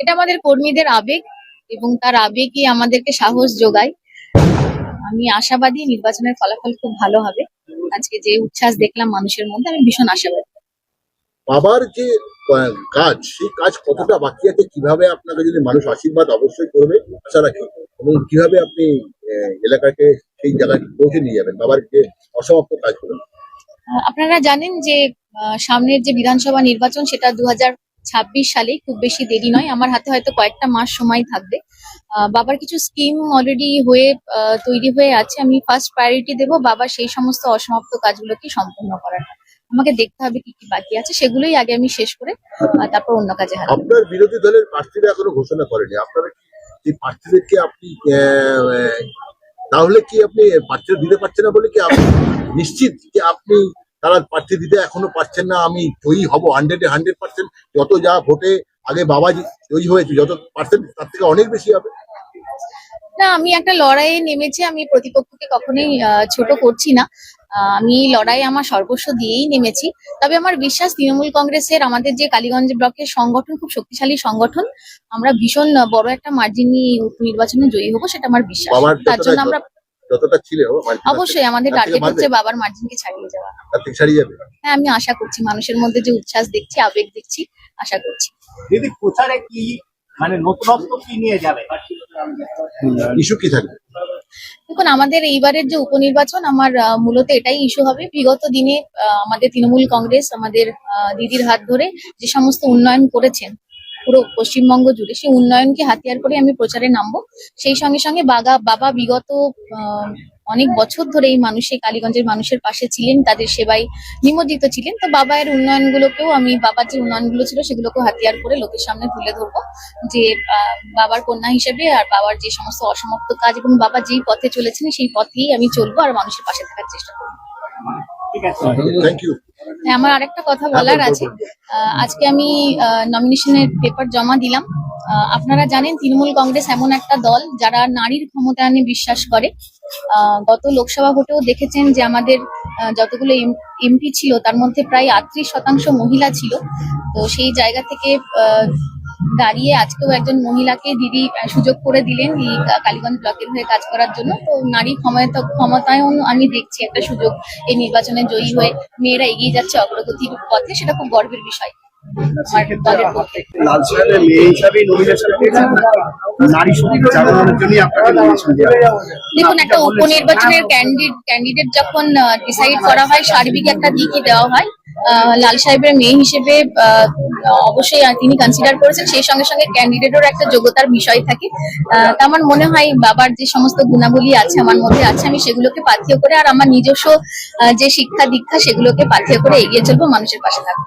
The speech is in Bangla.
এটা আমাদের কর্মীদের আবেগ এবং তার আবেগই আমাদেরকে সাহস যোগায়। আমি আশাবাদী নির্বাচনের ফলাফল খুব ভালো হবে। আজকে যে উচ্ছ্বাস দেখলাম মানুষের মধ্যে আমি ভীষণ আশাবাদী। বাবার যে কাজ সেই কাজ কতটা বাকি আছে? কীভাবে আপনাকে যদি মানুষ আশীর্বাদ অবশ্যই করবে আশা রাখি। এবং কীভাবে আপনি এলাকাকে সেই জায়গায় পৌঁছে নিয়ে যাবেন? বাবার যে অসমাপ্ত কাজ আহ, আপনারা জানেন যে সামনের যে বিধানসভা নির্বাচন সেটা দু হাজার ছাব্বিশ সালে, খুব বেশি দেরি নয়। আমার হাতে হয়তো কয়েকটা মাস সময় থাকবে। বাবার কিছু স্কিম অলরেডি হয়ে তৈরি হয়ে আছে। আমি ফার্স্ট প্রায়োরিটি দেব বাবা সেই সমস্ত অসমাপ্ত কাজগুলোকে সম্পূর্ণ করার। আমাকে দেখতে হবে কি কি বাকি আছে, সেগুলোই আগে আমি শেষ করে তারপর অন্য কাজে হাত আপনার বিরোধী দলের প্রার্থীরা এখনও ঘোষণা করেনি। আপনারা কি প্রার্থীদেরকে আপনি তাহলে কি আপনি প্রার্থীরা দিতে পারছেন না বলে কি আপনি নিশ্চিত যে আপনি তারা প্রার্থী দিতে এখনও পারছেন না আমি জয়ী হব হান্ড্রেডে হান্ড্রেড পার্সেন্ট যত যা ভোটে আগে বাবা জয়ী হয়েছে যত পার্সেন্ট তার থেকে অনেক বেশি হবে। না আমি একটা লড়াইয়ে নেমেছি আমি প্রতিপক্ষকে কখনোই ছোট করছি না। আমি লড়াই আমার সর্বস্ব দিয়েই নেমেছি। তবে আমার বিশ্বাস তৃণমূল কংগ্রেসের আমাদের যে কালীগঞ্জ ব্লকের সংগঠন খুব শক্তিশালী সংগঠন আমরা ভীষণ বড় একটা মার্জিন নির্বাচনে জয়ী হব সেটা আমার বিশ্বাস। তার জন্য আমরা যতটা ছিল মানে অবশ্যই আমাদের টার্গেট হচ্ছে বাবার মার্জিনকে ছাড়িয়ে যাওয়া। তার থেকে ছাড়িয়ে যাবে। হ্যাঁ আমি আশা করছি মানুষের মধ্যে যে উচ্ছ্বাস দেখছি আবেগ দেখছি আশা করছি। দিদি প্রচারে কি মানে নতুনত্ব কি নিয়ে যাবে? ইস্যু কি থাকবে? দেখুন আমাদের এইবারের যে উপনির্বাচন আমার মূলত এটাই ইস্যু হবে। বিগত দিনে আহ, আমাদের তৃণমূল কংগ্রেস আমাদের আহ, দিদির হাত ধরে যে সমস্ত উন্নয়ন করেছেন পুরো পশ্চিমবঙ্গ জুড়ে। সেই উন্নয়নকে হাতিয়ার করে আমি প্রচারে নামবো। সেই সঙ্গে সঙ্গে বাগা, বাবা বিগত অনেক বছর ধরে এই মানুষের কালীগঞ্জের মানুষের পাশে ছিলেন, তাদের সেবায় নিমজ্জিত ছিলেন। তো বাবার উন্নয়নগুলোকেও আমি, বাবার যে উন্নয়নগুলো ছিল সেগুলোকে হাতিয়ার করে লোকের সামনে তুলে ধরবো। যে বাবার কন্যা হিসেবে আর বাবার যে সমস্ত অসমাপ্ত কাজ এবং বাবা যেই পথে চলেছেন, সেই পথেই আমি চলবো আর মানুষের পাশে থাকার চেষ্টা করব। থ্যাংক ইউ হ্যাঁ আমার আরেকটা কথা বলার আছে। আহ, আজকে আমি নমিনেশনের পেপার জমা দিলাম। আহ, আপনারা জানেন তৃণমূল কংগ্রেস এমন একটা দল যারা নারীর ক্ষমতায়নে বিশ্বাস করে। আহ, গত লোকসভা ভোটেও দেখেছেন যে আমাদের আহ, যতগুলো এমপি ছিল তার মধ্যে প্রায় আটত্রিশ শতাংশ মহিলা ছিল। তো সেই জায়গা থেকে আহ, দাঁড়িয়ে আজকেও একজন মহিলাকে দিদি সুযোগ করে দিলেন এই কালীগঞ্জ ব্লকের হয়ে কাজ করার জন্য। তো নারী ক্ষমতা ক্ষমতায়ন আমি দেখছি একটা সুযোগ এই নির্বাচনে জয়ী হয়ে। মেয়েরা এগিয়ে যাচ্ছে অগ্রগতির পথে সেটা খুব গর্বের বিষয়। দেখুন একটা উপনির্বাচনের ক্যান্ডিডেট ক্যান্ডিডেট যখন ডিসাইড করা হয় সার্বিক একটা দিকই দেওয়া হয়। আহ, লাল সাহেবের মেয়ে হিসেবে অবশ্যই তিনি কনসিডার করেছেন। সেই সঙ্গে সঙ্গে ক্যান্ডিডেটের একটা যোগ্যতার বিষয় থাকে। তা আমার মনে হয় বাবার যে সমস্ত গুণাবলী আছে, আমার মধ্যে আছে, আমি সেগুলোকে পাথেয় করে আর আমার নিজস্ব যে শিক্ষা দীক্ষা, সেগুলোকে পাথেয় করে এগিয়ে চলবো, মানুষের পাশে থাকব।